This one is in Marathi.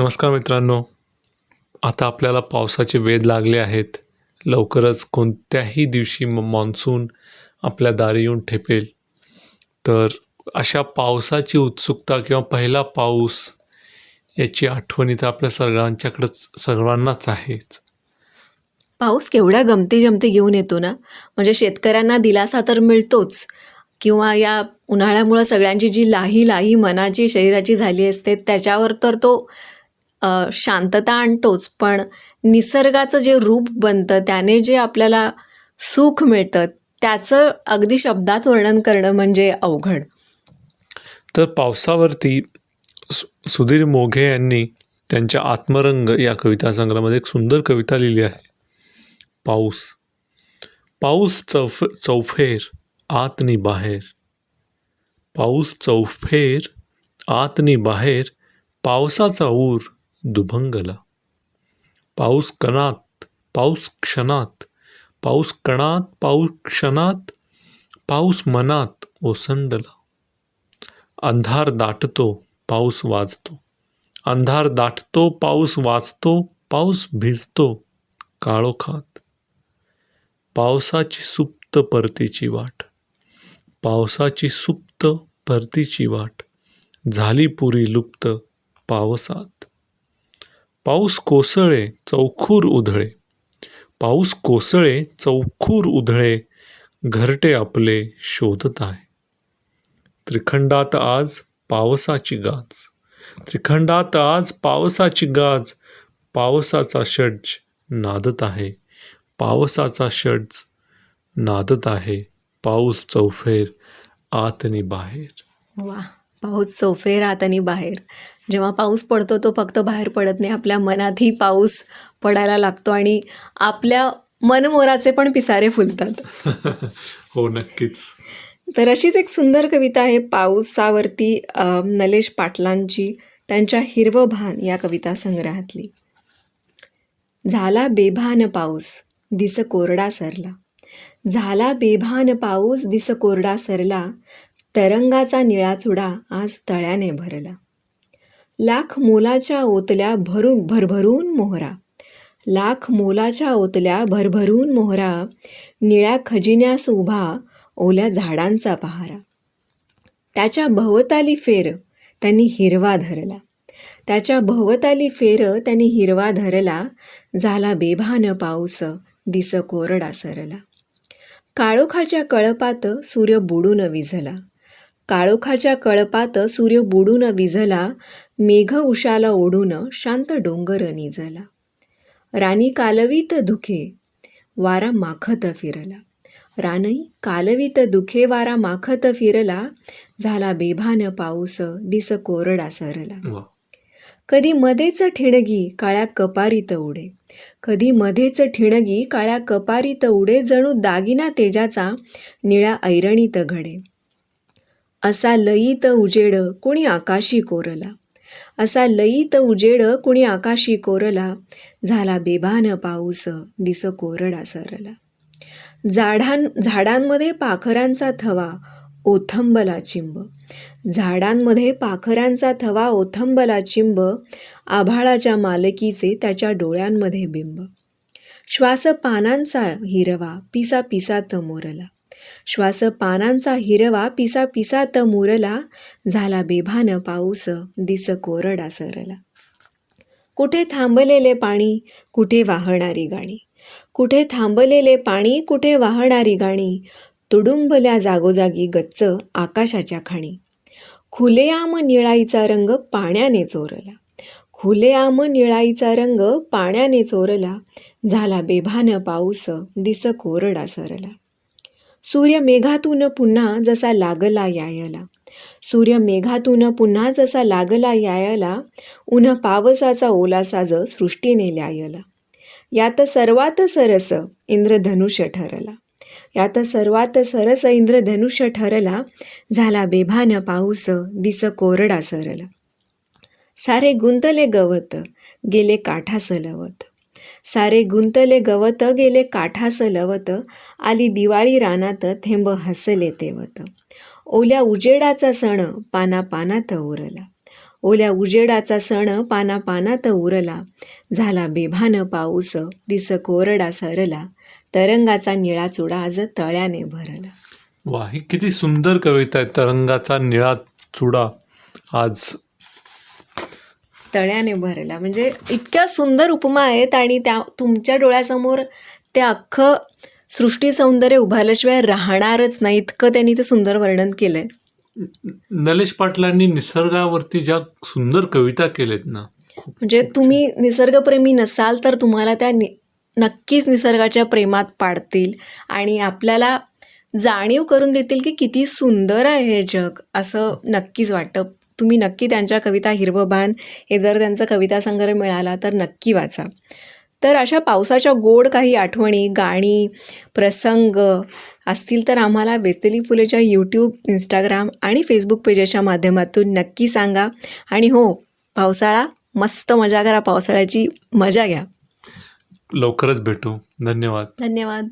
नमस्कार मित्रांनो. आता आपल्याला पावसाचे वेध लागले आहेत. लवकरच कोणत्याही दिवशी म मान्सून आपल्या दारी येऊन ठेपेल. तर अशा पावसाची उत्सुकता किंवा पहिला पाऊस याची आठवणी तर आपल्या सगळ्यांच्याकडंच सर्वांनाच आहेच. पाऊस केवढ्या गमती जमती घेऊन येतो ना? म्हणजे शेतकऱ्यांना दिलासा तर मिळतोच. किंवा या उन्हाळ्यामुळं सगळ्यांची जी लाही लाही मनाची शरीराची झाली असते त्याच्यावर तर तो शांतता आणतोच पण निसर्गाचं जे रूप बनतं त्याने जे आपल्याला सुख मिळतं त्याचं अगदी शब्दात वर्णन करणं म्हणजे अवघड. तर पावसावरती सु सुधीर मोघे यांनी त्यांच्या आत्मरंग या कविता संग्रहामध्ये एक सुंदर कविता लिहिली आहे. पाऊस. पाऊस चौफ चौफेर आतनी बाहेर. पाऊस चौफेर आतनी बाहेर पावसाचा ऊर दुभंगला. पाऊस कणात पाऊस क्षणात पाऊस कणात पाऊस क्षणात पाऊस मनात ओसंडला. अंधार दाटतो पाऊस वाजतो. अंधार दाटतो पाऊस वाजतो पाऊस भिजतो काळोखात पावसाची सुप्त परतीची वाट. पावसाची सुप्त परतीची वाट. झाली पुरी लुप्त पावसात. पाऊस कोसळे चौखूर उधळे. पाऊस कोसळे चौखूर उधळे घरटे आपले शोधत आहे त्रिखंडात आज पावसाची गाज. त्रिखंडात आज पावसाची गाज. पावसाचा षड्ज नादत आहे. पावसाचा षड्ज नादत आहे. पाऊस चौफेर आतनी बाहेर. वा पाऊस चौफेर आत आणि बाहेर. जेव्हा पाऊस पडतो तो फक्त बाहेर पडत नाही. आपल्या मनातही पाऊस पडायला लागतो आणि आपल्या मनमोराचे पण पिसारे फुलतात. हो नक्कीच. तर अशीच एक सुंदर कविता आहे पावसावरती अ, नलेश पाटलांची त्यांच्या हिरवं भान या कविता संग्रहातली. झाला बेभान पाऊस दिस कोरडा सरला. झाला बेभान पाऊस दिस कोरडा सरला. तरंगाचा निळा चुडा आज तळ्याने भरला. लाख मोलाच्या ओतल्या भरून भरभरून मोहरा. लाख मोलाच्या ओतल्या भरभरून मोहरा. निळ्या खजिन्यास उभा ओल्या झाडांचा पहारा. त्याच्या भवताली फेर त्यांनी हिरवा धरला. त्याच्या भवताली फेर त्यांनी हिरवा धरला. झाला बेभान पाऊस दिस कोरडा सरला. काळोखाच्या कळपात सूर्य बुडून विझला. काळोखाच्या कळपात सूर्य बुडून विझला मेघ उशाला ओढून शांत डोंगर निजला राणी कालवीत दुखे वारा माखत फिरला. रानई कालवीत दुखे वारा माखत फिरला झाला बेभान पाऊस दिस कोरडा सरला. कधी मध्येच ठिणगी काळ्या कपारीत उडे. कधी मध्येच ठिणगी काळ्या कपारीत उडे जणू दागिना तेजाचा निळ्या ऐरणीत घडे. असा लयीत उजेड कुणी आकाशी कोरला. असा लयीत उजेड कुणी आकाशी कोरला. झाला बेभान पाऊस दिस कोरडा सरला. झाडां झाडांमध्ये पाखरांचा थवा ओथंबला चिंब. झाडांमध्ये पाखरांचा थवा ओथंबला चिंब आभाळाच्या मालकीचे त्याच्या डोळ्यांमध्ये बिंब. श्वास पानांचा हिरवा पिसा पिसात मोरला. श्वास पानांचा हिरवा पिसा पिसात मुरला झाला बेभान पाऊस दिस कोरडा सरला. कुठे थांबलेले पाणी कुठे वाहणारी गाणी? कुठे थांबलेले पाणी कुठे वाहणारी गाणी? तुडुंबल्या जागोजागी गच्च आकाशाच्या खाणी. खुलेआम निळाईचा रंग पाण्याने चोरला. खुलेआम निळाईचा रंग पाण्याने चोरला झाला बेभान पाऊस दिस कोरडा सरला. सूर्य मेघातून पुन्हा जसा लागला यायला. सूर्य मेघातून पुन्हा जसा लागला यायला उन्ह पावसाचा ओलासाज सृष्टीने ल्यायला. यात सर्वात सरस इंद्रधनुष्य ठरला. यात सर्वात सरस इंद्रधनुष्य ठरला झाला बेभान पाऊस दिस कोरडा सरला. सारे गुंतले गवत गेले काठा सलवत सारे गुंतले गवत गेले काठा लवत आली दिवाळी रानात थेंब हसले तेवत. ओल्या उजेडाचा सण पाना पानात उरला. ओल्या उजेडाचा सण पाना पानात उरला. झाला बेभान पाऊस दिस कोरडा सरला. तरंगाचा निळा चुडा आज तळ्याने भरला. वा ही किती सुंदर कविता आहे. तरंगाचा निळा चुडा आज तळ्याने भरला. म्हणजे इतक्या सुंदर उपमा आहेत आणि त्या तुमच्या डोळ्यासमोर ते अख्खं सृष्टी सौंदर्य उभारल्याशिवाय राहणारच नाही. इतकं त्यांनी ते सुंदर वर्णन केलंय. नलेश पाटलांनी निसर्गावरती ज्या सुंदर कविता केलेत ना म्हणजे तुम्ही निसर्गप्रेमी नसाल तर तुम्हाला त्या नि नक्कीच निसर्गाच्या प्रेमात पाडतील आणि आपल्याला जाणीव करून देतील की किती सुंदर आहे हे जग असं नक्कीच वाटतं. तुम्ही नक्की त्यांच्या कविता हिरवबान हे जर त्यांचा कविता संग्रह मिळाला तर नक्की वाचा. तर अशा पावसाच्या गोड काही आठवणी गाणी प्रसंग असतील तर आम्हाला वेतली फुलेच्या यूट्यूब इंस्टाग्राम आणि फेसबुक पेजेसच्या माध्यमातून नक्की सांगा. आणि हो पावसाळा मस्त मजा करा पावसाळ्याची मजा घ्या. लवकरच भेटू. धन्यवाद. धन्यवाद.